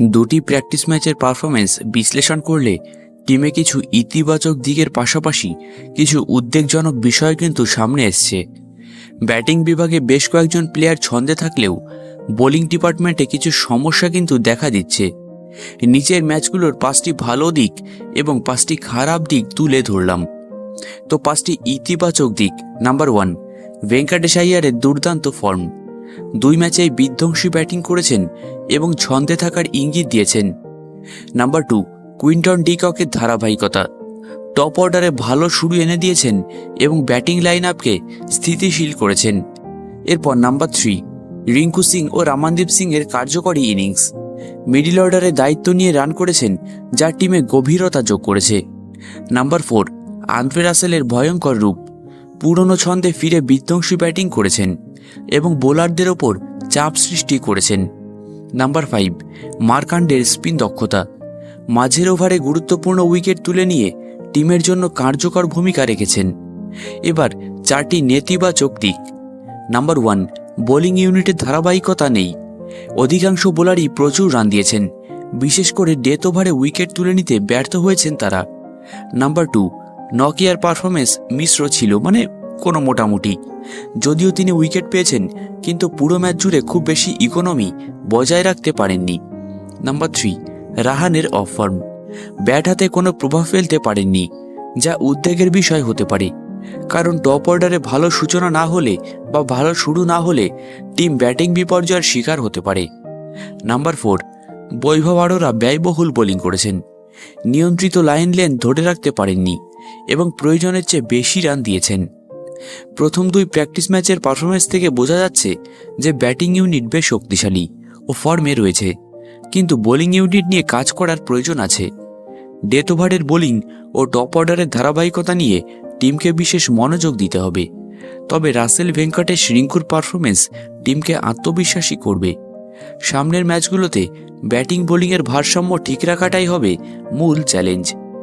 দুটি প্র্যাকটিস ম্যাচের পারফরমেন্স বিশ্লেষণ করলে টিমে কিছু ইতিবাচক দিকের পাশাপাশি কিছু উদ্বেগজনক বিষয় কিন্তু সামনে এসছে। ব্যাটিং বিভাগে বেশ কয়েকজন প্লেয়ার ছন্দে থাকলেও বোলিং ডিপার্টমেন্টে কিছু সমস্যা কিন্তু দেখা দিচ্ছে। নিচের ম্যাচগুলোর পাঁচটি ভালো দিক এবং পাঁচটি খারাপ দিক তুলে ধরলাম। তো পাঁচটি ইতিবাচক দিক নাম্বার ওয়ান ভেঙ্কটেশ দুর্দান্ত ফর্ম দুই ম্যাচেই বিধ্বংসী ব্যাটিং করেছেন এবং ছন্দে থাকার ইঙ্গিত দিয়েছেন। নাম্বার টু, কুইন্টন ডিককের ধারাবাহিকতা। টপ অর্ডারে ভালো শুরু এনে দিয়েছেন এবং ব্যাটিং লাইন আপকে স্থিতিশীল করেছেন। এরপর নাম্বার থ্রি, রিঙ্কু সিং ও রামানদীপ সিং এর কার্যকরী ইনিংস। মিডিল অর্ডারে দায়িত্ব নিয়ে রান করেছেন, যা টিমে গভীরতা যোগ করেছে। নাম্বার ফোর, আন্দ্রে রাসেলের ভয়ঙ্কর রূপ। পুরনো ছন্দে ফিরে বিধ্বংসী ব্যাটিং করেছেন। এবং বোলারদের ওপর চাপ সৃষ্টি করেছেন। নাম্বার ফাইভ, মার্কান্ডের স্পিন দক্ষতা। মাঝের ওভারে গুরুত্বপূর্ণ উইকেট তুলে নিয়ে টিমের জন্য কার্যকর ভূমিকা রেখেছেন। এবার চারটি নেতিবাচক দিক। নাম্বার ওয়ান, বোলিং ইউনিটের ধারাবাহিকতা নেই। অধিকাংশ বোলারই প্রচুর রান দিয়েছেন। বিশেষ করে ডেথ ওভারে উইকেট তুলে নিতে ব্যর্থ হয়েছেন তারা। নাম্বার টু নকিয়ার পারফরমেন্স মিশ্র ছিল মানে কোনো মোটামুটি। যদিও তিনি উইকেট পেয়েছেন, কিন্তু পুরো ম্যাচ জুড়ে খুব বেশি ইকোনমি বজায় রাখতে পারেননি। নাম্বার থ্রি রাহানের অফ ফর্ম ব্যাট হাতে কোনো প্রভাব ফেলতে পারেননি, যা উদ্বেগের বিষয় হতে পারে। কারণ টপ অর্ডারে ভালো সূচনা না হলে বা ভালো শুরু না হলে টিম ব্যাটিং বিপর্যয়ের শিকার হতে পারে। নাম্বার ফোর বৈভব আরোরা ব্যয়বহুল বোলিং করেছেন। নিয়ন্ত্রিত লাইন লেন ধরে রাখতে পারেননি এবং প্রয়োজনের চেয়ে বেশি রান দিয়েছেন। প্রথম দুই প্র্যাকটিস ম্যাচের পারফরমেন্স থেকে বোঝা যাচ্ছে যে ব্যাটিং ইউনিট বেশ শক্তিশালী ও ফর্মে রয়েছে। কিন্তু বোলিং ইউনিট নিয়ে কাজ করার প্রয়োজন আছে। ডেথ ওভারের বোলিং ও টপ অর্ডারের ধারাবাহিকতা নিয়ে টিমকে বিশেষ মনোযোগ দিতে হবে। তবে রাসেল ভেঙ্কটেশ রিঙ্কুর পারফরমেন্স টিমকে আত্মবিশ্বাসী করবে। সামনের ম্যাচগুলোতে ব্যাটিং বোলিংয়ের ভারসাম্য ঠিক রাখাটাই হবে মূল চ্যালেঞ্জ